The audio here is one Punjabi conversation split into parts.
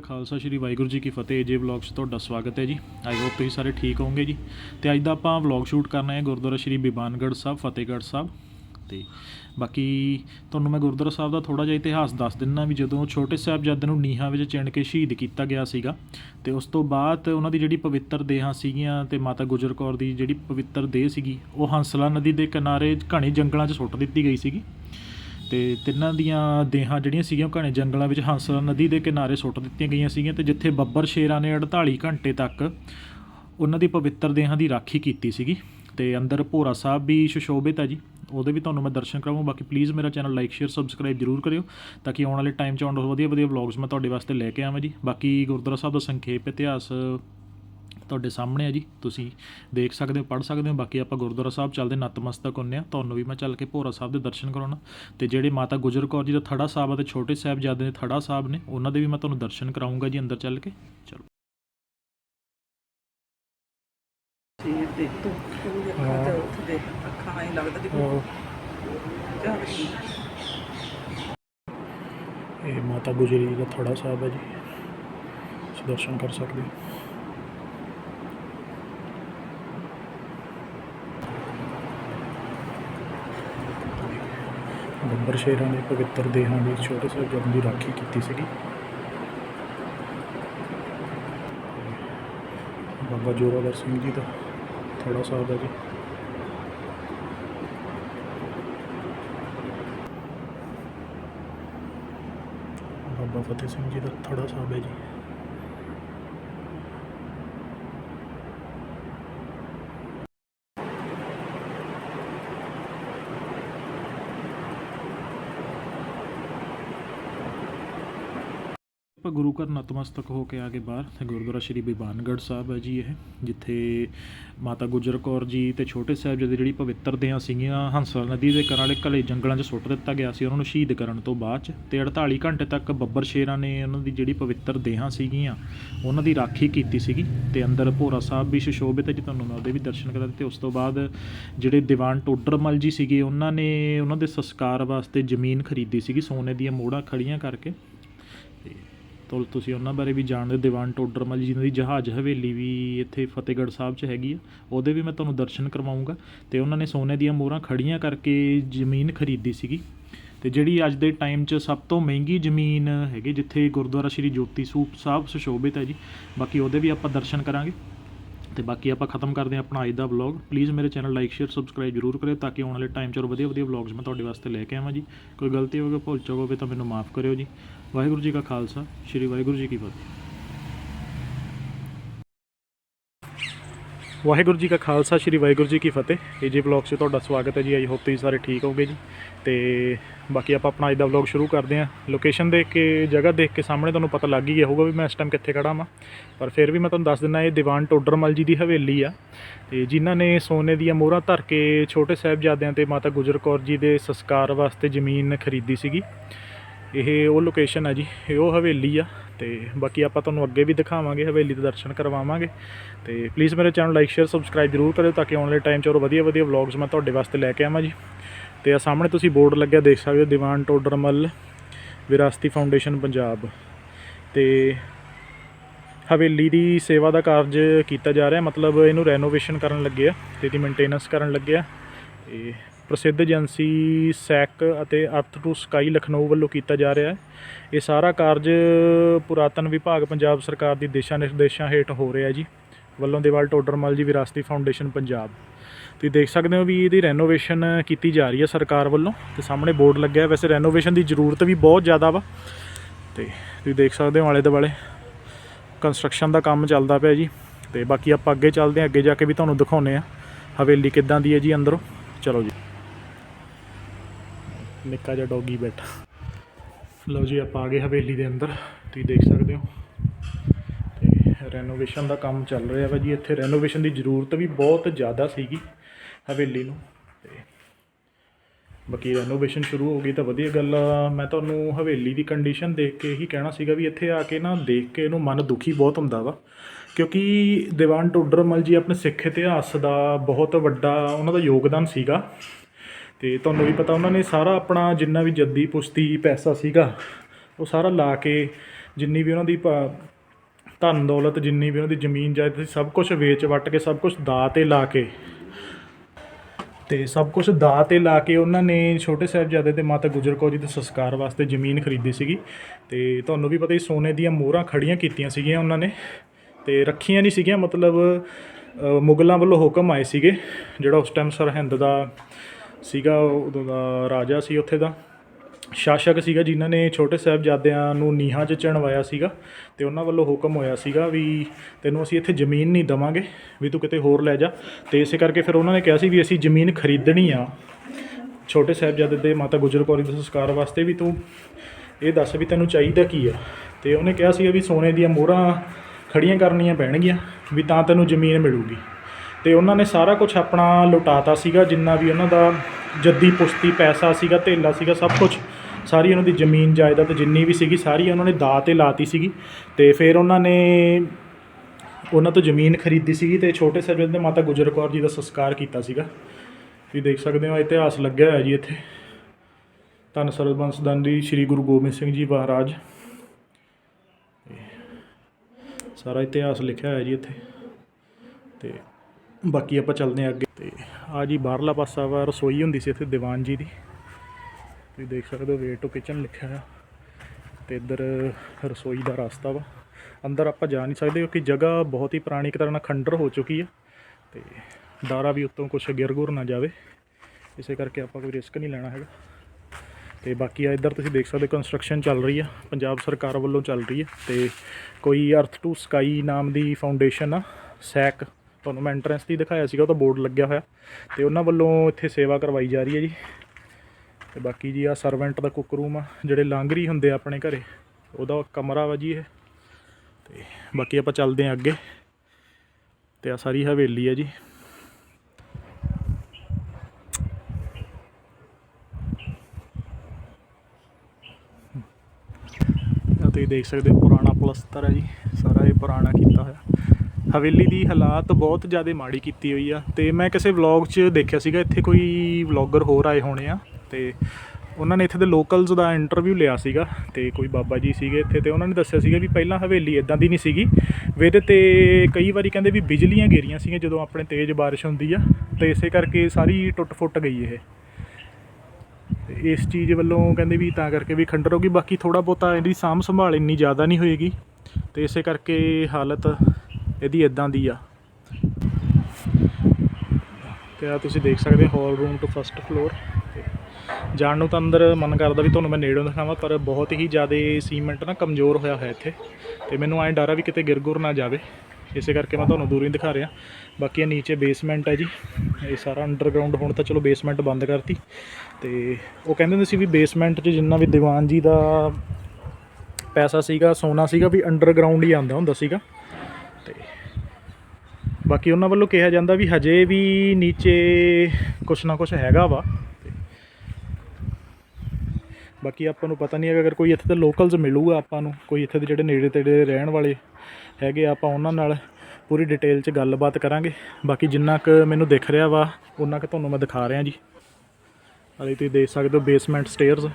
ਖਾਲਸਾ ਸ਼੍ਰੀ ਵਾਹਿਗੁਰੂ ਜੀ ਕੀ ਫਤਿਹ। ਜੇ ਵਲੌਗ 'ਚ ਤੁਹਾਡਾ ਸਵਾਗਤ ਹੈ ਜੀ। ਆਈ ਹੋਪ ਤੁਸੀਂ ਸਾਰੇ ਠੀਕ ਹੋਵੋਗੇ ਜੀ। ਤੇ ਅੱਜ ਦਾ ਆਪਾਂ ਵਲੌਗ ਸ਼ੂਟ ਕਰਨਾ ਹੈ ਗੁਰਦੁਆਰਾ ਸ਼੍ਰੀ ਬਿਬਾਨਗੜ੍ਹ ਸਾਹਿਬ, ਫਤਿਹਗੜ੍ਹ ਸਾਹਿਬ। ਤੇ ਬਾਕੀ ਤੁਹਾਨੂੰ ਮੈਂ ਗੁਰਦੁਆਰਾ ਸਾਹਿਬ ਦਾ ਥੋੜਾ ਜਿਹਾ ਇਤਿਹਾਸ ਦੱਸ ਦਿੰਨਾ ਵੀ ਜਦੋਂ ਛੋਟੇ ਸਾਹਿਬਜ਼ਾਦੇ ਨੂੰ ਨੀਹਾਂ ਵਿੱਚ ਚਿਣ ਕੇ ਸ਼ਹੀਦ ਕੀਤਾ ਗਿਆ ਸੀਗਾ, ਤੇ ਉਸ ਤੋਂ ਬਾਅਦ ਉਹਨਾਂ ਦੀ ਜਿਹੜੀ ਪਵਿੱਤਰ ਦੇਹਾਂ ਸੀਗੀਆਂ ਤੇ ਮਾਤਾ ਗੁਜਰ ਕੌਰ ਦੀ ਜਿਹੜੀ ਪਵਿੱਤਰ ਦੇਹ ਸੀਗੀ, ਉਹ ਹੰਸਲਾ ਨਦੀ ਦੇ ਕਿਨਾਰੇ ਘਣੇ ਜੰਗਲਾਂ 'ਚ ਸੁੱਟ ਦਿੱਤੀ ਗਈ ਸੀਗੀ। ਅਤੇ ਤਿੰਨਾਂ ਦੀਆਂ ਦੇਹਾਂ ਜਿਹੜੀਆਂ ਸੀਗੀਆਂ ਉਹ ਘਣੇ ਜੰਗਲਾਂ ਵਿੱਚ ਹੰਸ ਨਦੀ ਦੇ ਕਿਨਾਰੇ ਸੁੱਟ ਦਿੱਤੀਆਂ ਗਈਆਂ ਸੀਗੀਆਂ ਅਤੇ ਜਿੱਥੇ ਬੱਬਰ ਸ਼ੇਰਾਂ ਨੇ 48 ਘੰਟੇ ਤੱਕ ਉਹਨਾਂ ਦੀ ਪਵਿੱਤਰ ਦੇਹਾਂ ਦੀ ਰਾਖੀ ਕੀਤੀ ਸੀਗੀ। ਅਤੇ ਅੰਦਰ ਭੋਰਾ ਸਾਹਿਬ ਵੀ ਸੁਸ਼ੋਭਿਤ ਹੈ ਜੀ। ਉਹਦੇ ਵੀ ਤੁਹਾਨੂੰ ਮੈਂ ਦਰਸ਼ਨ ਕਰਾਵਾਂ ਬਾਕੀ ਪਲੀਜ਼ ਮੇਰਾ ਚੈਨਲ ਲਾਈਕ ਸ਼ੇਅਰ ਸਬਸਕ੍ਰਾਈਬ ਜਰੂਰ ਕਰਿਓ ਤਾਂ ਕਿ ਆਉਣ ਵਾਲੇ ਟਾਈਮ 'ਚ ਆਉਣ ਵਾਲੇ ਵਧੀਆ ਵਧੀਆ ਵਲੌਗਸ ਮੈਂ ਤੁਹਾਡੇ ਵਾਸਤੇ ਲੈ ਕੇ ਆਵਾਂ ਜੀ। ਬਾਕੀ ਗੁਰਦੁਆਰਾ ਸਾਹਿਬ ਦਾ ਸੰਖੇਪ ਇਤਿਹਾਸ ਤੁਹਾਡੇ ਸਾਹਮਣੇ ਹੈ ਜੀ। ਤੁਸੀਂ ਦੇਖ ਸਕਦੇ ਹੋ, ਪੜ੍ਹ ਸਕਦੇ ਹੋ। ਬਾਕੀ ਆਪਾਂ ਗੁਰਦੁਆਰਾ ਸਾਹਿਬ ਚੱਲਦੇ ਨਤਮਸਤਕ ਹੁੰਨੇ ਆ ਤੁਹਾਨੂੰ ਵੀ ਮੈਂ ਚੱਲ ਕੇ ਭੋਰਾ ਸਾਹਿਬ ਦੇ ਦਰਸ਼ਨ ਕਰਾਉਣਾ। ਤੇ ਜਿਹੜੇ ਮਾਤਾ ਗੁਜਰ ਕੌਰ ਜੀ ਦਾ ਥੜਾ ਸਾਹਿਬ ਅਤੇ ਛੋਟੇ ਸਾਹਿਬਜ਼ਾਦੇ ਦੇ ਥੜਾ ਸਾਹਿਬ ਨੇ, ਉਹਨਾਂ ਦੇ ਵੀ ਮੈਂ ਤੁਹਾਨੂੰ ਦਰਸ਼ਨ ਕਰਾਉਂਗਾ ਜੀ ਅੰਦਰ ਚੱਲ ਕੇ। ਚਲੋ। ਦੇਖ ਤੂੰ ਅੱਖਾਂ ਤੇ ਉੱਥੇ ਦੇਖ ਅੱਖਾਂ ਨਾਲ ਲੱਗਦਾ ਕਿ ਇਹ ਮਾਤਾ ਗੁਜਰੀ ਜੀ ਦਾ ਥੜਾ ਸਾਹਿਬ ਹੈ ਜੀ। ਦਰਸ਼ਨ ਕਰ ਸਕਦੇ ਹੋ। ਬੱਬਰ ਸ਼ੇਰਾਂ ਨੇ ਪਵਿੱਤਰ ਦੇਹਾਂ ਦੀ ਛੋਟੇ ਸਾਹਿਬਾਨ ਦੀ ਰਾਖੀ ਕੀਤੀ ਸੀਗੀ। ਬਾਬਾ ਜੋਰਾਵਰ ਸਿੰਘ ਜੀ ਦਾ ਥੋੜਾ ਸਾਹਿਬ ਹੈ ਜੀ। ਬਾਬਾ ਫਤਿਹ ਸਿੰਘ ਜੀ ਦਾ ਥੜਾ ਸਾਹਿਬ ਹੈ ਜੀ। ਗੁਰੂ ਘਰ ਨਤਮਸਤਕ ਹੋ ਕੇ ਆ ਕੇ ਬਾਹਰ ਤੇ ਗੁਰਦੁਆਰਾ ਸ਼੍ਰੀ ਬਿਬਾਨਗੜ੍ਹ ਸਾਹਿਬ ਹੈ ਜੀ ਇਹ, ਜਿੱਥੇ ਮਾਤਾ ਗੁਜਰ ਕੌਰ ਜੀ ਤੇ ਛੋਟੇ ਸਾਹਿਬ ਜੀ ਦੀ ਜਿਹੜੀ ਪਵਿੱਤਰ ਦੇਹਾਂ ਸੀਗੀਆਂ, ਹੰਸਲ ਨਦੀ ਦੇ ਕਿਨਾਰੇ ਘਲੇ ਜੰਗਲਾਂ 'ਚ ਸੁੱਟ ਦਿੱਤਾ ਗਿਆ ਸੀ, ਉਹਨਾਂ ਨੂੰ ਸ਼ਹੀਦ ਕਰਨ ਤੋਂ ਬਾਅਦ 'ਚ ਤੇ 48 ਘੰਟੇ ਤੱਕ ਬੱਬਰ ਸ਼ੇਰਾਂ ਨੇ ਉਹਨਾਂ ਦੀ ਜਿਹੜੀ ਪਵਿੱਤਰ ਦੇਹਾਂ ਸੀਗੀਆਂ, ਉਹਨਾਂ ਦੀ ਰਾਖੀ ਕੀਤੀ ਸੀਗੀ ਤੇ ਅੰਦਰ ਭੋਰਾ ਸਾਹਿਬ ਵੀ ਸੁਸ਼ੋਭਿਤ ਹੈ ਜੀ, ਤੁਹਾਨੂੰ ਮੈਂ ਉਹਦੇ ਵੀ ਦਰਸ਼ਨ ਕਰਾ ਦਿੱਤੇ, ਉਸ ਤੋਂ ਬਾਅਦ ਜਿਹੜੇ ਦੀਵਾਨ ਟੋਡਰਮਲ ਜੀ ਸੀਗੇ, ਉਹਨਾਂ ਨੇ ਉਹਨਾਂ ਦੇ ਸੰਸਕਾਰ ਵਾਸਤੇ ਜ਼ਮੀਨ ਖਰੀਦੀ ਸੀਗੀ, ਸੋਨੇ ਦੀਆਂ ਮੋੜਾਂ ਖੜੀਆਂ ਕਰਕੇ ਤੁਲ ਤੁਸੀਂ ਉਹਨਾਂ ਬਾਰੇ ਵੀ ਜਾਣਦੇ ਦੀਵਾਨ ਟੋਡਰਮਲ ਜੀ ਦੀ ਜਹਾਜ਼ ਹਵੇਲੀ ਵੀ ਇੱਥੇ ਫਤਿਹਗੜ੍ਹ ਸਾਹਿਬ 'ਚ ਹੈਗੀ ਆ। ਉਹਦੇ ਵੀ ਮੈਂ ਤੁਹਾਨੂੰ ਦਰਸ਼ਨ ਕਰਵਾਉਂਗਾ। ਤੇ ਉਹਨਾਂ ਨੇ ਸੋਨੇ ਦੀਆਂ ਮੋਹਰਾਂ ਖੜੀਆਂ ਕਰਕੇ ਜ਼ਮੀਨ ਖਰੀਦੀ ਸੀਗੀ। ਤੇ ਜਿਹੜੀ ਅੱਜ ਦੇ ਟਾਈਮ 'ਚ ਸਭ ਤੋਂ ਮਹਿੰਗੀ ਜ਼ਮੀਨ ਹੈਗੀ, ਜਿੱਥੇ ਗੁਰਦੁਆਰਾ ਸ਼੍ਰੀ ਜੋਤੀ ਸੂਪ ਸਾਹਿਬ ਸੁਸ਼ੋਭਿਤ ਹੈ ਜੀ, ਬਾਕੀ ਉਹਦੇ ਵੀ ਆਪਾਂ ਦਰਸ਼ਨ ਕਰਾਂਗੇ। ਤੇ ਬਾਕੀ ਆਪਾਂ ਖਤਮ ਕਰਦੇ ਹਾਂ ਆਪਣਾ ਅੱਜ ਦਾ ਵਲੌਗ ਪਲੀਜ਼ ਮੇਰੇ ਚੈਨਲ ਲਾਈਕ ਸ਼ੇਅਰ ਸਬਸਕ੍ਰਾਈਬ ਜਰੂਰ ਕਰਿਓ ਤਾਂ ਕਿ ਆਉਣ ਵਾਲੇ ਟਾਈਮ 'ਚ ਹੋਰ ਵਧੀਆ ਵਧੀਆ ਵਲੌਗਸ ਮੈਂ ਤੁਹਾਡੇ ਵਾਸਤੇ ਲੈ ਕੇ ਆਵਾਂ ਜੀ। ਕੋਈ ਗਲਤੀ ਹੋਵੇ, ਭੁੱਲ ਚੁੱਕ ਹੋਵੇ ਤਾਂ ਮੈਨੂੰ ਮਾਫ ਕਰਿਓ ਜੀ। ਵਾਹਿਗੁਰੂ ਜੀ ਕਾ ਖਾਲਸਾ, ਸ੍ਰੀ ਵਾਹਿਗੁਰੂ ਜੀ ਕੀ ਫਤਿਹ। ਵਾਹਿਗੁਰੂ ਜੀ ਕਾ ਖਾਲਸਾ, ਸ੍ਰੀ ਵਾਹਿਗੁਰੂ ਜੀ ਕੀ ਫਤਿਹ। ਇਹ ਜੀ ਵਲੌਗ 'ਚ ਤੁਹਾਡਾ ਸਵਾਗਤ ਹੈ ਜੀ, ਆਈ ਹੋਪ ਤੁਸੀਂ ਸਾਰੇ ਠੀਕ ਹੋਗੇ ਜੀ। ਤੇ ਬਾਕੀ ਆਪਾਂ ਆਪਣਾ ਅੱਜ ਦਾ ਵਲੌਗ ਸ਼ੁਰੂ ਕਰਦੇ ਹਾਂ। ਲੋਕੇਸ਼ਨ ਦੇਖ ਕੇ, ਜਗ੍ਹਾ ਦੇਖ ਕੇ ਸਾਹਮਣੇ ਤੁਹਾਨੂੰ ਪਤਾ ਲੱਗ ਹੀ ਗਿਆ ਹੋਊਗਾ ਵੀ ਮੈਂ ਇਸ ਟਾਈਮ ਕਿੱਥੇ ਖੜਾ ਹਾਂ ਪਰ ਫਿਰ ਵੀ ਮੈਂ ਤੁਹਾਨੂੰ ਦੱਸ ਦਿੰਦਾ, ਇਹ ਦੀਵਾਨ ਟੋਡਰਮਲ ਜੀ ਦੀ ਹਵੇਲੀ ਆ। ਤੇ ਜਿਨ੍ਹਾਂ ਨੇ ਸੋਨੇ ਦੀਆਂ ਮੋਹਰਾਂ ਧਰ ਕੇ ਛੋਟੇ ਸਾਹਿਬਜ਼ਾਦਿਆਂ ਤੇ ਮਾਤਾ ਗੁਜਰ ਕੌਰ ਜੀ ਦੇ ਸੰਸਕਾਰ ਵਾਸਤੇ ਜ਼ਮੀਨ ਖਰੀਦੀ ਸੀਗੀ। ਇਹ ਉਹ ਲੋਕੇਸ਼ਨ ਹੈ ਜੀ, ਇਹ ਉਹ ਹਵੇਲੀ ਆ ਤੇ ਬਾਕੀ ਆਪਾਂ ਤੁਹਾਨੂੰ ਅੱਗੇ ਵੀ ਦਿਖਾਵਾਂਗੇ, ਹਵੇਲੀ ਦੇ ਦਰਸ਼ਨ ਕਰਵਾਵਾਂਗੇ। ਤੇ ਪਲੀਜ਼ ਮੇਰੇ ਚੈਨਲ ਲਾਈਕ ਸ਼ੇਅਰ ਸਬਸਕ੍ਰਾਈਬ ਜਰੂਰ ਕਰਿਓ ਤਾਂ ਕਿ ਆਉਣ ਵਾਲੇ ਟਾਈਮ 'ਚ ਹੋਰ ਵਧੀਆ ਵਧੀਆ ਵਲੌਗਸ ਮੈਂ ਤੁਹਾਡੇ ਵਾਸਤੇ ਲੈ ਕੇ ਆਵਾਂ ਜੀ। ਤੇ ਆ ਸਾਹਮਣੇ ਤੁਸੀਂ ਬੋਰਡ ਲੱਗਿਆ ਦੇਖ ਸਕਦੇ ਹੋ, ਦੀਵਾਨ ਟੋਡਰਮਲ ਵਿਰਾਸਤੀ ਫਾਊਂਡੇਸ਼ਨ ਪੰਜਾਬ। ਤੇ ਹਵੇਲੀ ਦੀ ਸੇਵਾ ਦਾ ਕਾਰਜ ਕੀਤਾ ਜਾ ਰਿਹਾ, ਮਤਲਬ ਇਹਨੂੰ ਰੈਨੋਵੇਸ਼ਨ ਕਰਨ ਲੱਗੇ ਆ, ਤੇ ਇਹਦੀ ਮੇਨਟੇਨੈਂਸ ਕਰਨ ਲੱਗੇ ਆ। ਤੇ ਪ੍ਰਸਿੱਧ ਏਜੰਸੀ ਸੈਕ ਅਤੇ ਅਰਥ ਟੂ ਸਕਾਈ ਲਖਨਊ ਵੱਲੋਂ ਕੀਤਾ ਜਾ ਰਿਹਾ ਹੈ। ਇਹ ਸਾਰਾ ਕਾਰਜ ਪੁਰਾਤਨ ਵਿਭਾਗ ਪੰਜਾਬ ਸਰਕਾਰ ਦੀ ਦਿਸ਼ਾ ਨਿਰਦੇਸ਼ਾਂ ਹੇਠ ਹੋ ਰਿਹਾ ਜੀ। ਵੱਲੋਂ ਦੇਵਾਲ ਟੋਡਰਮਲ ਜੀ ਵਿਰਾਸਤੀ ਫਾਊਂਡੇਸ਼ਨ ਪੰਜਾਬ। ਤੁਸੀਂ ਦੇਖ ਸਕਦੇ ਹੋ ਵੀ ਇਹਦੀ ਰੈਨੋਵੇਸ਼ਨ ਕੀਤੀ ਜਾ ਰਹੀ ਹੈ ਸਰਕਾਰ ਵੱਲੋਂ ਤੇ ਸਾਹਮਣੇ ਬੋਰਡ ਲੱਗਿਆ ਹੈ। ਵੈਸੇ ਰੈਨੋਵੇਸ਼ਨ ਦੀ ਜ਼ਰੂਰਤ ਵੀ ਬਹੁਤ ਜ਼ਿਆਦਾ ਵਾ ਤੇ ਤੁਸੀਂ ਦੇਖ ਸਕਦੇ ਹੋ ਆਲੇ ਦੁਆਲੇ ਕੰਸਟਰਕਸ਼ਨ ਦਾ ਕੰਮ ਚੱਲਦਾ ਪਿਆ ਜੀ। ਤੇ ਬਾਕੀ ਆਪਾਂ ਅੱਗੇ ਚੱਲਦੇ ਹਾਂ, ਅੱਗੇ ਜਾ ਕੇ ਵੀ ਤੁਹਾਨੂੰ ਦਿਖਾਉਨੇ ਆ ਹਵੇਲੀ ਕਿੱਦਾਂ ਦੀ ਹੈ ਜੀ ਅੰਦਰੋਂ। ਚਲੋ ਜੀ। ਨਿੱਕਾ ਜਿਹਾ ਡੌਗੀ ਬੈਠਾ। ਲਓ ਜੀ, ਆਪਾਂ ਆ ਗਏ ਹਵੇਲੀ ਦੇ ਅੰਦਰ। ਤੁਸੀਂ ਦੇਖ ਸਕਦੇ ਹੋ। ਤੇ ਰੈਨੋਵੇਸ਼ਨ ਦਾ ਕੰਮ ਚੱਲ ਰਿਹਾ ਵਾ ਜੀ। ਇੱਥੇ ਰੈਨੋਵੇਸ਼ਨ ਦੀ ਜ਼ਰੂਰਤ ਵੀ ਬਹੁਤ ਜ਼ਿਆਦਾ ਸੀਗੀ ਹਵੇਲੀ ਨੂੰ। ਤੇ ਬਾਕੀ ਰੈਨੋਵੇਸ਼ਨ ਸ਼ੁਰੂ ਹੋ ਗਈ ਤਾਂ ਵਧੀਆ ਗੱਲ ਆ। ਮੈਂ ਤੁਹਾਨੂੰ ਹਵੇਲੀ ਦੀ ਕੰਡੀਸ਼ਨ ਦੇਖ ਕੇ ਇਹੀ ਕਹਿਣਾ ਸੀਗਾ ਵੀ ਇੱਥੇ ਆ ਕੇ ਨਾ ਦੇਖ ਕੇ ਇਹਨੂੰ ਮਨ ਦੁਖੀ ਬਹੁਤ ਹੁੰਦਾ ਵਾ। ਕਿਉਂਕਿ ਦੀਵਾਨ ਟੋਡਰਮਲ ਜੀ ਆਪਣੇ ਸਿੱਖ ਇਤਿਹਾਸ ਦਾ ਬਹੁਤ ਵੱਡਾ ਉਹਨਾਂ ਦਾ ਯੋਗਦਾਨ ਸੀਗਾ। ਤੇ ਤੁਹਾਨੂੰ ਵੀ ਪਤਾ ਉਹਨਾਂ ਨੇ ਸਾਰਾ ਆਪਣਾ ਜਿੰਨਾ ਵੀ ਜੱਦੀ ਪੁਸ਼ਤੀ ਪੈਸਾ ਸੀਗਾ, ਉਹ ਸਾਰਾ ਲਾ ਕੇ ਜਿੰਨੀ ਵੀ ਉਹਨਾਂ ਦੀ ਪ- ਧਨ ਦੌਲਤ, ਜਿੰਨੀ ਵੀ ਉਹਨਾਂ ਦੀ ਜ਼ਮੀਨ ਜਾਇਦਾਦ ਸੀ, ਸਭ ਕੁਝ ਵੇਚ ਵੱਟ ਕੇ, ਸਭ ਕੁਝ ਦਾਅ ਤੇ ਲਾ ਕੇ। ਤੇ ਸਭ ਕੁਝ ਦਾਅ ਤੇ ਲਾ ਕੇ ਉਹਨਾਂ ਨੇ ਛੋਟੇ ਸਾਹਿਬਜ਼ਾਦੇ ਤੇ ਮਾਤਾ ਗੁਜਰ ਕੌਰ ਜੀ ਦੇ ਸੰਸਕਾਰ ਵਾਸਤੇ ਜ਼ਮੀਨ ਖਰੀਦੀ ਸੀਗੀ। ਤੇ ਤੁਹਾਨੂੰ ਵੀ ਪਤਾ ਹੀ ਸੋਨੇ ਦੀਆਂ ਮੋਹਰਾਂ ਖੜੀਆਂ ਕੀਤੀਆਂ ਸੀਗੀਆਂ ਉਹਨਾਂ ਨੇ। ਤੇ ਰੱਖੀਆਂ ਨਹੀਂ ਸੀਗੀਆਂ, ਮਤਲਬ ਮੁਗਲਾਂ ਵੱਲੋਂ ਹੁਕਮ ਆਏ ਸੀਗੇ, ਜਿਹੜਾ ਉਸ ਟਾਈਮ ਸਰਹਿੰਦ ਦਾ ਸੀਗਾ ਉਦੋਂ ਦਾ ਰਾਜਾ ਸੀ ਉੱਥੇ ਦਾ। ਸ਼ਾਸਕ ਸੀਗਾ ਜਿਨ੍ਹਾਂ ਨੇ ਛੋਟੇ ਸਾਹਿਬਜ਼ਾਦਿਆਂ ਨੂੰ ਨੀਹਾਂ 'ਚ ਚਣਵਾਇਆ ਸੀਗਾ ਤੇ ਉਹਨਾਂ ਵੱਲੋਂ ਹੁਕਮ ਹੋਇਆ ਸੀਗਾ ਵੀ ਤੈਨੂੰ ਅਸੀਂ ਇੱਥੇ ਜ਼ਮੀਨ ਨਹੀਂ ਦਵਾਂਗੇ, ਵੀ ਤੂੰ ਕਿਤੇ ਹੋਰ ਲੈ ਜਾ। ਤੇ ਇਸੇ ਕਰਕੇ ਫਿਰ ਉਹਨਾਂ ਨੇ ਕਿਹਾ ਸੀ ਵੀ ਅਸੀਂ ਜ਼ਮੀਨ ਖਰੀਦਣੀ ਆ। ਛੋਟੇ ਸਾਹਿਬਜ਼ਾਦੇ ਦੇ ਮਾਤਾ ਗੁਜਰ ਕੌਰ ਦੇ ਸੰਸਕਾਰ ਵਾਸਤੇ ਵੀ ਤੂੰ ਇਹ ਦੱਸ ਵੀ ਤੈਨੂੰ ਚਾਹੀਦਾ ਕੀ ਆ। ਤੇ ਉਹਨੇ ਕਿਹਾ ਸੀ ਵੀ ਸੋਨੇ ਦੀਆਂ ਮੋਹਰਾਂ ਖੜੀਆਂ ਕਰਨੀਆਂ ਪੈਣਗੀਆਂ, ਵੀ ਤਾਂ ਤੈਨੂੰ ਜ਼ਮੀਨ ਮਿਲੂਗੀ। ਤੇ ਉਹਨਾਂ ਨੇ ਸਾਰਾ ਕੁਝ ਆਪਣਾ ਲੁਟਾਤਾ ਸੀਗਾ, ਜਿੰਨਾ ਵੀ ਉਹਨਾਂ ਦਾ ਜੱਦੀ, ਪੁਸ਼ਤੀ, ਪੈਸਾ ਸੀਗਾ, ਧੇਲਾ ਸੀਗਾ, ਸਭ ਕੁਝ ਸਾਰੀ ਉਹਨਾਂ ਦੀ ਜ਼ਮੀਨ, ਜਾਇਦਾਦ ਜਿੰਨੀ ਵੀ ਸੀਗੀ, ਸਾਰੀ ਉਹਨਾਂ ਨੇ ਦਾਅ ਤੇ ਲਾਤੀ ਸੀਗੀ। ਤੇ ਫਿਰ ਉਹਨਾਂ ਨੇ ਉਹਨਾਂ ਤੋਂ ਜ਼ਮੀਨ ਖਰੀਦੀ ਸੀਗੀ ਤੇ ਛੋਟੇ ਸਾਹਿਬਜ਼ਾਦੇ ਦੇ ਮਾਤਾ ਗੁਜਰ ਕੌਰ ਜੀ ਦਾ ਸੰਸਕਾਰ ਕੀਤਾ ਸੀਗਾ। ਤੁਸੀਂ ਦੇਖ ਸਕਦੇ ਹੋ ਇਤਿਹਾਸ ਲੱਗਿਆ ਹੋਇਆ ਜੀ ਇੱਥੇ। ਧੰਨ ਸਰਬੰਸ ਦੰਦੀ ਸ੍ਰੀ ਗੁਰੂ ਗੋਬਿੰਦ ਸਿੰਘ ਜੀ ਮਹਾਰਾਜ। ਸਾਰਾ ਇਤਿਹਾਸ ਲਿਖਿਆ ਹੋਇਆ ਜੀ ਇੱਥੇ। ਤੇ ਬਾਕੀ ਆਪਾਂ ਚੱਲਦੇ ਹਾਂ ਅੱਗੇ। ਤੇ ਆ ਜੀ ਬਾਹਰਲਾ ਪਾਸਾ ਵਾ, ਰਸੋਈ ਹੁੰਦੀ ਸੀ ਇੱਥੇ ਦੀਵਾਨ ਜੀ ਦੀ। ਤੁਸੀਂ ਦੇਖ ਸਕਦੇ ਹੋ ਵੇ ਟੂ ਕਿਚਨ ਲਿਖਿਆ ਹੋਇਆ। ਤੇ ਇੱਧਰ ਰਸੋਈ ਦਾ ਰਸਤਾ ਵਾ। ਅੰਦਰ ਆਪਾਂ ਜਾ ਨਹੀਂ ਸਕਦੇ ਕਿਉਂਕਿ ਜਗ੍ਹਾ ਬਹੁਤ ਹੀ ਪੁਰਾਣੀ, ਇੱਕ ਤਰ੍ਹਾਂ ਨਾਲ ਖੰਡਰ ਹੋ ਚੁੱਕੀ ਆ। ਤੇ ਡਾਰਾ ਵੀ ਉੱਤੋਂ ਕੁਛ ਗਿਰ ਗੁਰ ਨਾ ਜਾਵੇ। ਇਸੇ ਕਰਕੇ ਆਪਾਂ ਕੋਈ ਰਿਸਕ ਨਹੀਂ ਲੈਣਾ ਹੈਗਾ। ਤੇ ਬਾਕੀ ਆ ਇੱਧਰ ਤੁਸੀਂ ਦੇਖ ਸਕਦੇ ਕੰਸਟਰਕਸ਼ਨ ਚੱਲ ਰਹੀ ਆ। ਪੰਜਾਬ ਸਰਕਾਰ ਵੱਲੋਂ ਚੱਲ ਰਹੀ ਆ। ਤੇ ਕੋਈ ਅਰਥ ਟੂ ਸਕਾਈ ਨਾਮ ਦੀ ਫਾਊਂਡੇਸ਼ਨ ਆ, ਸੈਕ ਤੁਹਾਨੂੰ ਮੈਂ ਐਂਟਰੈਂਸ ਦੀ ਦਿਖਾਇਆ ਸੀਗਾ ਉਹਦਾ ਬੋਰਡ ਲੱਗਿਆ ਹੋਇਆ। ਤੇ ਉਹਨਾਂ ਵੱਲੋਂ ਇੱਥੇ ਸੇਵਾ ਕਰਵਾਈ ਜਾ ਰਹੀ ਹੈ ਜੀ। ਤੇ ਬਾਕੀ ਜੀ ਆ ਸਰਵੈਂਟ ਦਾ ਕੁੱਕ ਰੂਮ ਆ, ਜਿਹੜੇ ਲਾਂਗਰੀ ਹੁੰਦੇ ਆ ਆਪਣੇ ਘਰੇ, ਉਹਦਾ ਕਮਰਾ ਵਾ ਜੀ ਇਹ। ਤੇ ਬਾਕੀ ਆਪਾਂ ਚੱਲਦੇ ਹਾਂ ਅੱਗੇ। ਤੇ ਆ ਸਾਰੀ ਹਵੇਲੀ ਆ ਜੀ। ਤੁਸੀਂ ਦੇਖ ਸਕਦੇ ਹੋ, ਪੁਰਾਣਾ ਪਲਸਤਰ ਹੈ ਜੀ। ਸਾਰਾ ਇਹ ਪੁਰਾਣਾ ਕੀਤਾ ਹੋਇਆ। ਹਵੇਲੀ ਦੀ ਹਾਲਾਤ ਬਹੁਤ ਜ਼ਿਆਦਾ ਮਾੜੀ ਕੀਤੀ ਹੋਈ ਆ ਤੇ ਮੈਂ ਕਿਸੇ ਵਲੌਗ 'ਚ ਦੇਖਿਆ ਸੀਗਾ, ਇੱਥੇ ਕੋਈ ਵਲੌਗਰ ਹੋਰ ਆਏ ਹੋਣੇ ਆ ਤੇ ਉਹਨਾਂ ਨੇ ਇੱਥੇ ਦੇ ਲੋਕਲਸ ਦਾ ਇੰਟਰਵਿਊ ਲਿਆ ਸੀਗਾ ਤੇ ਕੋਈ ਬਾਬਾ ਜੀ ਸੀਗੇ ਇੱਥੇ ਤੇ ਉਹਨਾਂ ਨੇ ਦੱਸਿਆ ਸੀਗਾ ਵੀ ਪਹਿਲਾਂ ਹਵੇਲੀ ਇਦਾਂ ਦੀ ਨਹੀਂ ਸੀਗੀ। ਵੀ ਇਹਦੇ ਤੇ ਕਈ ਵਾਰੀ ਕਹਿੰਦੇ ਵੀ ਬਿਜਲੀਆਂ ਗੇਰੀਆਂ ਸੀਗੀਆਂ ਜਦੋਂ ਆਪਣੇ ਤੇਜ਼ ਬਾਰਿਸ਼ ਹੁੰਦੀ ਆ ਤੇ ਇਸੇ ਕਰਕੇ ਸਾਰੀ ਟੁੱਟ ਫੁੱਟ ਗਈ ਇਹ। ਇਸ ਚੀਜ਼ ਵੱਲੋਂ ਕਹਿੰਦੇ ਵੀ ਤਾਂ ਕਰਕੇ ਵੀ ਖੰਡਰ ਹੋ ਬਾਕੀ ਥੋੜਾ ਬਹੁਤਾ ਇਹਦੀ ਸਾਂਭ ਸੰਭਾਲ ਇੰਨੀ ਜ਼ਿਆਦਾ ਨਹੀਂ ਹੋਏਗੀ ਤੇ ਇਸੇ ਕਰਕੇ ਹਾਲਤ ਇਹਦੀ ਇਦਾਂ ਦੀ ਆ। ਤੇ ਆ ਤੁਸੀਂ ਦੇਖ ਸਕਦੇ ਹੋ hall room to first floor ਜਾਣ ਨੂੰ ਤਾਂ ਅੰਦਰ ਮਨ ਕਰਦਾ ਵੀ ਤੁਹਾਨੂੰ ਮੈਂ ਨੇੜੋਂ ਦਿਖਾਵਾਂ, ਪਰ ਬਹੁਤ ਹੀ ਜ਼ਿਆਦਾ ਸੀਮੈਂਟ ਨਾ ਕਮਜ਼ੋਰ ਹੋਇਆ ਹੋਇਆ ਇੱਥੇ। ਤੇ ਮੈਨੂੰ ਐਂ ਡਰ ਆ ਵੀ ਕਿਤੇ ਗਿਰ ਗੁਰ ਨਾ ਜਾਵੇ। ਇਸੇ ਕਰਕੇ ਮੈਂ ਤੁਹਾਨੂੰ ਦੂਰੀ ਦਿਖਾ ਰਿਹਾ। ਬਾਕੀ ਇਹ ਨੀਚੇ ਬੇਸਮੈਂਟ ਹੈ ਜੀ। ਇਹ ਸਾਰਾ ਅੰਡਰਗਰਾਉਂਡ ਹੁਣ ਤਾਂ ਚਲੋ ਬੇਸਮੈਂਟ ਬੰਦ ਕਰਤੀ। ਤੇ ਉਹ ਕਹਿੰਦੇ ਹੁੰਦੇ ਸੀ ਵੀ ਬੇਸਮੈਂਟ 'ਚ ਜਿੰਨਾ ਵੀ ਦੀਵਾਨ ਜੀ ਦਾ ਪੈਸਾ ਸੀਗਾ, ਸੋਨਾ ਸੀਗਾ, ਵੀ ਅੰਡਰਗਰਾਉਂਡ ਹੀ ਆਉਂਦਾ ਹੁੰਦਾ ਸੀਗਾ। ਬਾਕੀ ਉਹਨਾਂ ਵੱਲੋਂ ਕਿਹਾ ਜਾਂਦਾ ਵੀ ਹਜੇ ਵੀ ਨੀਚੇ ਕੁਛ ਨਾ ਕੁਛ ਹੈਗਾ ਵਾ। ਬਾਕੀ ਆਪਾਂ ਨੂੰ ਪਤਾ ਨਹੀਂ ਹੈ ਅਗਰ ਕੋਈ ਇੱਥੇ ਦੇ ਲੋਕਲਸ ਮਿਲੂਗਾ ਆਪਾਂ ਨੂੰ, ਕੋਈ ਇੱਥੇ ਦੇ ਜਿਹੜੇ ਨੇੜੇ ਤੇੜੇ ਰਹਿਣ ਵਾਲੇ ਹੈਗੇ ਆਪਾਂ ਉਹਨਾਂ ਨਾਲ ਪੂਰੀ ਡਿਟੇਲ 'ਚ ਗੱਲਬਾਤ ਕਰਾਂਗੇ। ਬਾਕੀ ਜਿੰਨਾ ਕੁ ਮੈਨੂੰ ਦਿਖ ਰਿਹਾ ਵਾ, ਉਹਨਾਂ ਕੁ ਤੁਹਾਨੂੰ ਮੈਂ ਦਿਖਾ ਰਿਹਾ ਜੀ। ਹਾਲੇ ਤੁਸੀਂ ਦੇਖ ਸਕਦੇ ਹੋ ਬੇਸਮੈਂਟ ਸਟੇਅਰਸ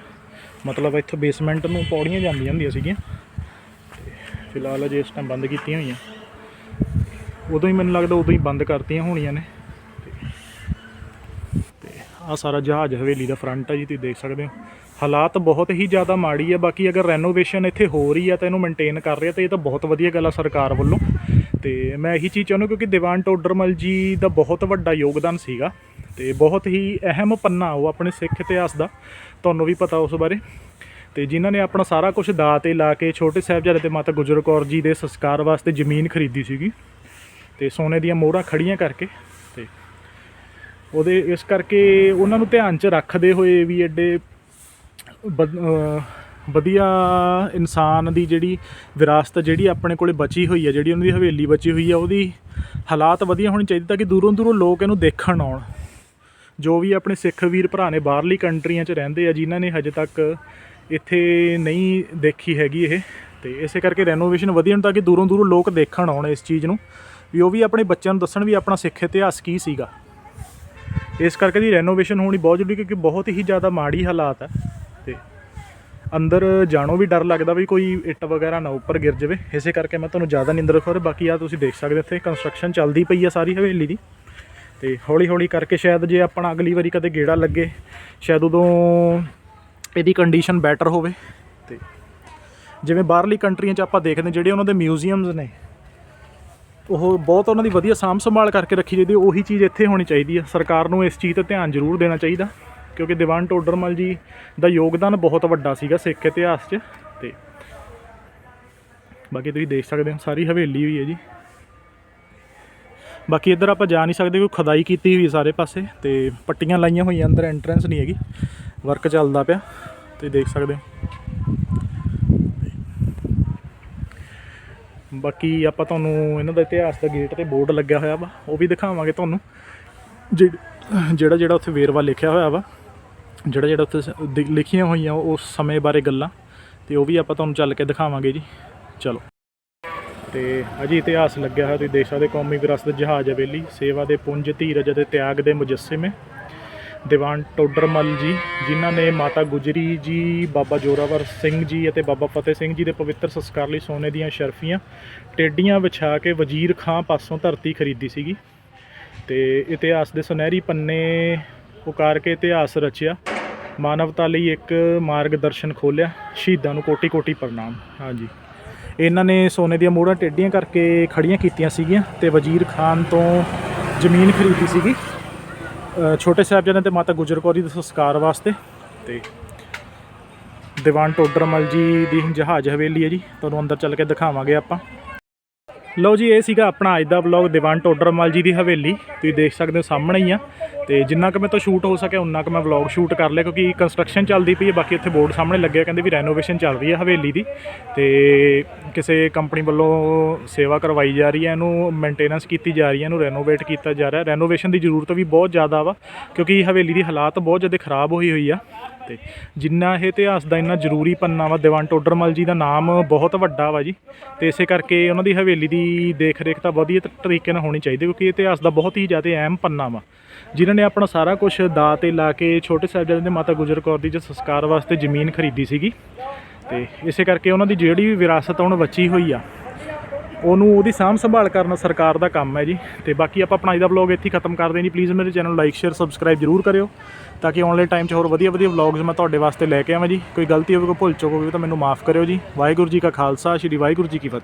ਮਤਲਬ ਇੱਥੇ ਬੇਸਮੈਂਟ ਨੂੰ ਪੌੜੀਆਂ ਜਾਂਦੀਆਂ ਹੁੰਦੀਆਂ ਸੀਗੀਆਂ। ਤੇ ਫਿਲਹਾਲ ਅਜੇ ਇਸ ਟਾਈਮ ਬੰਦ ਕੀਤੀਆਂ ਹੋਈਆਂ। ਉਦੋਂ ਹੀ ਮੈਨੂੰ ਲੱਗਦਾ ਉਦੋਂ ਹੀ ਬੰਦ ਕਰਤੀਆਂ ਹੋਣੀਆਂ ਨੇ। ਤੇ ਆ ਸਾਰਾ ਜਹਾਜ਼ ਹਵੇਲੀ ਦਾ ਫਰੰਟ ਆ ਜੀ, ਤੁਸੀਂ ਦੇਖ ਸਕਦੇ ਹੋ। ਹਾਲਾਤ ਬਹੁਤ ਹੀ ਜ਼ਿਆਦਾ ਮਾੜੀ ਹੈ ਬਾਕੀ ਅਗਰ ਰੈਨੋਵੇਸ਼ਨ ਇੱਥੇ ਹੋ ਰਹੀ ਹੈ ਤਾਂ ਇਹਨੂੰ ਮੇਨਟੇਨ ਕਰ ਰਿਹਾ ਤਾਂ ਇਹ ਤਾਂ ਬਹੁਤ ਵਧੀਆ ਗੱਲ ਆ ਸਰਕਾਰ ਵੱਲੋਂ। ਤੇ ਮੈਂ ਇਹੀ ਚੀਜ਼ ਚਾਹੁੰਦਾ ਕਿਉਂਕਿ ਦੀਵਾਨ ਟੋਡਰਮਲ ਜੀ ਦਾ ਬਹੁਤ ਵੱਡਾ ਯੋਗਦਾਨ ਸੀਗਾ ਤੇ ਬਹੁਤ ਹੀ ਅਹਿਮ ਪੰਨਾ ਉਹ ਆਪਣੇ ਸਿੱਖ ਇਤਿਹਾਸ ਦਾ, ਤੁਹਾਨੂੰ ਵੀ ਪਤਾ ਉਸ ਬਾਰੇ। ਤੇ ਜਿਨ੍ਹਾਂ ਨੇ ਆਪਣਾ ਸਾਰਾ ਕੁਝ ਦਾਅ ਤੇ ਲਾ ਕੇ ਛੋਟੇ ਸਾਹਿਬਜ਼ਾਦੇ ਤੇ ਮਾਤਾ ਗੁਜਰ ਕੌਰ ਜੀ ਦੇ ਸੰਸਕਾਰ ਵਾਸਤੇ ਜ਼ਮੀਨ ਖਰੀਦੀ ਸੀਗੀ। ਤੇ ਸੋਨੇ ਦੀਆਂ ਮੋਹਰਾਂ ਖੜੀਆਂ ਕਰਕੇ ਤੇ ਉਹਦੇ ਇਸ ਕਰਕੇ ਉਹਨਾਂ ਨੂੰ ਧਿਆਨ 'ਚ ਰੱਖਦੇ ਹੋਏ ਵੀ ਐਡੇ ਵਧ- ਵਧੀਆ ਇਨਸਾਨ ਦੀ ਜਿਹੜੀ ਵਿਰਾਸਤ ਜਿਹੜੀ ਆਪਣੇ ਕੋਲੇ ਬਚੀ ਹੋਈ ਹੈ ਜਿਹੜੀ ਉਹਨਾਂ ਦੀ ਹਵੇਲੀ ਬਚੀ ਹੋਈ ਹੈ ਉਹਦੀ ਹਾਲਾਤ ਵਧੀਆ ਹੋਣੇ ਚਾਹੀਦੇ ਤਾਂ ਕਿ ਦੂਰੋਂ ਦੂਰੋਂ ਲੋਕ ਇਹਨੂੰ ਦੇਖਣ ਆਉਣ। ਜੋ ਵੀ ਆਪਣੇ ਸਿੱਖ ਵੀਰ ਭਰਾ ਨੇ ਬਾਹਰਲੀ ਕੰਟਰੀਆਂ 'ਚ ਰਹਿੰਦੇ ਆ, ਜਿਨ੍ਹਾਂ ਨੇ ਹਜੇ ਤੱਕ ਇੱਥੇ ਨਹੀਂ ਦੇਖੀ ਹੈਗੀ ਇਹ, ਤੇ ਇਸੇ ਕਰਕੇ ਰੈਨੋਵੇਸ਼ਨ ਵਧੀਆ ਹੁੰਦਾ ਤਾਂ ਕਿ ਦੂਰੋਂ ਦੂਰੋਂ ਲੋਕ ਦੇਖਣ ਆਉਣ ਇਸ ਚੀਜ਼ ਨੂੰ। ਵੀ ਉਹ ਵੀ ਆਪਣੇ ਬੱਚਿਆਂ ਨੂੰ ਦੱਸਣ ਵੀ ਆਪਣਾ ਸਿੱਖ ਇਤਿਹਾਸ ਕੀ ਸੀਗਾ। ਇਸ ਕਰਕੇ ਦੀ ਰੈਨੋਵੇਸ਼ਨ ਹੋਣੀ ਬਹੁਤ ਜ਼ਰੂਰੀ ਕਿਉਂਕਿ ਬਹੁਤ ਹੀ ਜ਼ਿਆਦਾ ਮਾੜੀ ਹਾਲਾਤ ਹੈ ਤੇ ਅੰਦਰ ਜਾਣੋ ਵੀ ਡਰ ਲੱਗਦਾ ਵੀ ਕੋਈ ਇੱਟ ਵਗੈਰਾ ਨਾ ਉੱਪਰ ਗਿਰ ਜਾਵੇ। ਇਸੇ ਕਰਕੇ ਮੈਂ ਤੁਹਾਨੂੰ ਜ਼ਿਆਦਾ ਨਹੀਂ ਅੰਦਰ ਦਿਖਾ ਬਾਕੀ ਆ ਤੁਸੀਂ ਦੇਖ ਸਕਦੇ ਇੱਥੇ ਕੰਸਟਰਕਸ਼ਨ ਚੱਲਦੀ ਪਈ ਆ ਸਾਰੀ ਹਵੇਲੀ ਦੀ। ਤੇ ਹੌਲੀ ਹੌਲੀ ਕਰਕੇ ਸ਼ਾਇਦ ਜੇ ਆਪਣਾ ਅਗਲੀ ਵਾਰੀ ਕਦੇ ਗੇੜਾ ਲੱਗੇ, ਸ਼ਾਇਦ ਉਦੋਂ ਇਹਦੀ ਕੰਡੀਸ਼ਨ ਬੈਟਰ ਹੋਵੇ। ਤੇ ਜਿਵੇਂ ਬਾਹਰਲੀ ਕੰਟਰੀਆਂ 'ਚ ਆਪਾਂ ਦੇਖਦੇ ਜਿਹੜੇ ਉਹਨਾਂ ਦੇ ਮਿਊਜ਼ੀਅਮਸ ਨੇ ਉਹ ਬਹੁਤ ਉਹਨਾਂ ਦੀ ਵਧੀਆ ਸਾਂਭ ਸੰਭਾਲ ਕਰਕੇ ਰੱਖੀ ਜਾਂਦੀ, ਉਹੀ ਚੀਜ਼ ਇੱਥੇ ਹੋਣੀ ਚਾਹੀਦੀ ਹੈ ਸਰਕਾਰ ਨੂੰ ਇਸ ਚੀਜ਼ ਤੇ ਧਿਆਨ ਜ਼ਰੂਰ ਦੇਣਾ ਚਾਹੀਦਾ, ਕਿਉਂਕਿ ਦੀਵਾਨ ਟੋਡਰਮਲ ਜੀ ਦਾ ਯੋਗਦਾਨ ਬਹੁਤ ਵੱਡਾ ਸੀਗਾ ਸਿੱਖ ਇਤਿਹਾਸ 'ਚ, ਤੇ ਬਾਕੀ ਤੁਸੀਂ ਦੇਖ ਸਕਦੇ ਹੋ, ਸਾਰੀ ਹਵੇਲੀ ਹੋਈ ਹੈ ਜੀ। ਬਾਕੀ ਇੱਧਰ ਆਪਾਂ ਜਾ ਨਹੀਂ ਸਕਦੇ, ਕੋਈ ਖੁਦਾਈ ਕੀਤੀ ਹੋਈ ਸਾਰੇ ਪਾਸੇ, ਤੇ ਪੱਟੀਆਂ ਲਾਈਆਂ ਹੋਈਆਂ, ਅੰਦਰ ਐਂਟਰੈਂਸ ਨਹੀਂ ਹੈਗੀ ਵਰਕ ਚੱਲਦਾ ਪਿਆ, ਤੁਸੀਂ ਦੇਖ ਸਕਦੇ ਹੋ। ਬਾਕੀ ਆਪਾਂ ਤੁਹਾਨੂੰ ਇਹਨਾਂ ਦਾ ਇਤਿਹਾਸ ਦਾ ਗੇਟ ਤੇ ਬੋਰਡ ਲੱਗਿਆ ਹੋਇਆ ਵਾ, ਉਹ ਵੀ ਦਿਖਾਵਾਂਗੇ ਤੁਹਾਨੂੰ। ਜਿਹ- ਜਿਹੜਾ ਜਿਹੜਾ ਉੱਥੇ ਵੇਰਵਾ ਲਿਖਿਆ ਹੋਇਆ ਵਾ, ਜਿਹੜਾ ਜਿਹੜਾ ਉੱਥੇ ਲਿਖੀਆਂ ਹੋਈਆਂ ਉਸ ਸਮੇਂ ਬਾਰੇ ਗੱਲਾਂ, ਤੇ ਉਹ ਵੀ ਆਪਾਂ ਤੁਹਾਨੂੰ ਚੱਲ ਕੇ ਦਿਖਾਵਾਂਗੇ ਜੀ। ਚਲੋ। ਤੇ ਅਜੀ ਇਤਿਹਾਸ ਲੱਗਿਆ ਹੋਇਆ, ਤੁਸੀਂ ਦੇਸ਼ਾਂ ਦੇ ਕੌਮੀ ਵਿਰਾਸਤ ਜਹਾਜ਼ ਹਵੇਲੀ, ਸੇਵਾ ਦੇ ਪੁੰਜ ਧੀਰਜ ਅਤੇ ਤਿਆਗ ਦੇ ਮੁਜੱਸਿਮੇ। ਦੀਵਾਨ ਟੋਡਰਮਲ ਜੀ, ਜਿਨ੍ਹਾਂ ਨੇ ਮਾਤਾ ਗੁਜਰੀ ਜੀ, ਬਾਬਾ ਜੋਰਾਵਰ ਸਿੰਘ ਜੀ ਅਤੇ ਬਾਬਾ ਫਤਿਹ ਸਿੰਘ ਜੀ ਦੇ ਪਵਿੱਤਰ ਸੰਸਕਾਰ ਲਈ ਸੋਨੇ ਦੀਆਂ ਸ਼ਰਫੀਆਂ, ਟੇਡੀਆਂ ਵਿਛਾ ਕੇ ਵਜ਼ੀਰ ਖਾਂ ਪਾਸੋਂ ਧਰਤੀ ਖਰੀਦੀ ਸੀਗੀ ਤੇ ਇਤਿਹਾਸ ਦੇ ਸੁਨਹਿਰੀ ਪੰਨੇ ਉਕਾਰ ਕੇ ਇਤਿਹਾਸ ਰਚਿਆ। ਮਾਨਵਤਾ ਲਈ ਇੱਕ ਮਾਰਗਦਰਸ਼ਨ ਖੋਲਿਆ ਸ਼ਹੀਦਾਂ ਨੂੰ ਕੋਟੀ ਕੋਟੀ ਪ੍ਰਣਾਮ। ਹਾਂਜੀ। ਇਹਨਾਂ ਨੇ ਸੋਨੇ ਦੀਆਂ ਮੋਹਰਾਂ, ਟੇਡੀਆਂ ਕਰਕੇ ਖੜੀਆਂ ਕੀਤੀਆਂ ਸੀਗੀਆਂ ਤੇ ਵਜ਼ੀਰ ਖਾਨ ਤੋਂ ਜ਼ਮੀਨ ਖਰੀਦੀ ਸੀਗੀ। ਛੋਟੇ ਸਾਹਿਬਜ਼ਾਦਿਆਂ ਤੇ ਮਾਤਾ ਗੁਜਰ ਕੌਰੀ ਦੇ ਸੰਸਕਾਰ ਵਾਸਤੇ ਤੇ ਦੀਵਾਨ ਟੋਡਰਮਲ ਜੀ ਦੀ ਜਹਾਜ਼ ਹਵੇਲੀ ਹੈ ਜੀ, ਤੁਹਾਨੂੰ ਅੰਦਰ ਚੱਲ ਕੇ ਦਿਖਾਵਾਂਗੇ ਆਪਾਂ। ਲਓ ਜੀ, ਇਹ ਸੀਗਾ ਆਪਣਾ ਅੱਜ ਦਾ ਵਲੌਗ ਦੀਵਾਨ ਟੋਡਰਮਲ ਜੀ ਦੀ ਹਵੇਲੀ। ਤੁਸੀਂ ਦੇਖ ਸਕਦੇ ਹੋ ਸਾਹਮਣੇ ਹੀ ਆ। ਤੇ ਜਿੰਨਾ ਕੁ ਮੇਰੇ ਤੋਂ ਸ਼ੂਟ ਹੋ ਸਕਿਆ, ਉਨਾ ਕੁ ਮੈਂ ਵਲੌਗ ਸ਼ੂਟ ਕਰ ਲਿਆ, ਕਿਉਂਕਿ ਕੰਸਟਰਕਸ਼ਨ ਚੱਲਦੀ ਪਈ ਹੈ ਬਾਕੀ ਇੱਥੇ ਬੋਰਡ ਸਾਹਮਣੇ ਲੱਗਿਆ ਕਹਿੰਦੇ ਵੀ ਰੈਨੋਵੇਸ਼ਨ ਚੱਲ ਰਹੀ ਹੈ ਹਵੇਲੀ ਦੀ। ਤੇ ਕਿਸੇ ਕੰਪਨੀ ਵੱਲੋਂ ਸੇਵਾ ਕਰਵਾਈ ਜਾ ਰਹੀ ਹੈ ਇਹਨੂੰ ਮੇਨਟੇਨੈਂਸ ਕੀਤੀ ਜਾ ਰਹੀ ਹੈ ਇਹਨੂੰ ਰੈਨੋਵੇਟ ਕੀਤਾ ਜਾ ਰਿਹਾ। ਰੈਨੋਵੇਸ਼ਨ ਦੀ ਜ਼ਰੂਰਤ ਵੀ ਬਹੁਤ ਜ਼ਿਆਦਾ ਵਾ, ਕਿਉਂਕਿ ਹਵੇਲੀ ਦੀ ਹਾਲਾਤ ਬਹੁਤ ਜ਼ਿਆਦਾ ਖਰਾਬ ਹੋਈ ਹੋਈ ਆ। ਤੇ ਜਿੰਨਾ ਇਹ ਇਤਿਹਾਸ ਦਾ ਇੰਨਾ ਜ਼ਰੂਰੀ ਪੰਨਾ ਵਾ, ਦੀਵਾਨ ਟੋਡਰਮਲ ਜੀ ਦਾ ਨਾਮ ਬਹੁਤ ਵੱਡਾ ਵਾ ਜੀ। ਤੇ ਇਸੇ ਕਰਕੇ ਉਹਨਾਂ ਦੀ ਹਵੇਲੀ ਦੀ ਦੇਖ ਰੇਖ ਤਾਂ ਵਧੀਆ ਤਰੀਕੇ ਨਾਲ ਹੋਣੀ ਚਾਹੀਦੀ, ਕਿਉਂਕਿ ਇਤਿਹਾਸ ਦਾ ਬਹੁਤ ਹੀ ਜ਼ਿਆਦਾ ਅਹਿਮ ਪੰਨਾ ਵਾ। ਜਿਨ੍ਹਾਂ ਨੇ ਆਪਣਾ ਸਾਰਾ ਕੁਝ ਦਾ ਤੇ ਲਾ ਕੇ ਛੋਟੇ ਸਾਹਿਬਜ਼ਾਦੇ ਦੇ ਮਾਤਾ ਗੁਜਰ ਕੌਰ ਦੀ ਜੋ ਸੰਸਕਾਰ ਵਾਸਤੇ ਜ਼ਮੀਨ ਖਰੀਦੀ ਸੀਗੀ। ਤੇ ਇਸੇ ਕਰਕੇ ਉਹਨਾਂ ਦੀ ਜਿਹੜੀ ਵੀ ਵਿਰਾਸਤ ਹੁਣ ਬਚੀ ਹੋਈ ਆ। ਉਹਨੂੰ ਉਹਦੀ ਸਾਂਭ ਸੰਭਾਲ ਕਰਨਾ ਸਰਕਾਰ ਦਾ ਕੰਮ ਹੈ ਜੀ। ਤੇ ਬਾਕੀ ਆਪਾਂ ਆਪਣਾ ਅੱਜ ਦਾ ਵਲੌਗ ਇੱਥੇ ਖਤਮ ਕਰਦੇ ਹਾਂ ਜੀ। ਪਲੀਜ਼ ਮੇਰੇ ਚੈਨਲ ਲਾਈਕ ਸ਼ੇਅਰ ਸਬਸਕ੍ਰਾਈਬ ਜ਼ਰੂਰ ਕਰਿਓ ਤਾਂ ਕਿ ਆਉਣ ਵਾਲੇ ਟਾਈਮ 'ਚ ਹੋਰ ਵਧੀਆ ਵਧੀਆ ਵਲੌਗਸ ਮੈਂ ਤੁਹਾਡੇ ਵਾਸਤੇ ਲੈ ਕੇ ਆਵਾਂ ਜੀ। ਕੋਈ ਗਲਤੀ ਹੋਵੇ, ਕੋਈ ਭੁੱਲ ਚੁੱਕ ਹੋਵੇ ਤਾਂ ਮੈਨੂੰ ਮਾਫ ਕਰਿਓ ਜੀ। ਵਾਹਿਗੁਰੂ ਜੀ ਕਾ ਖਾਲਸਾ, ਸ਼੍ਰੀ ਵਾਹਿਗੁਰੂ ਜੀ ਕੀ ਫਤਿਹ।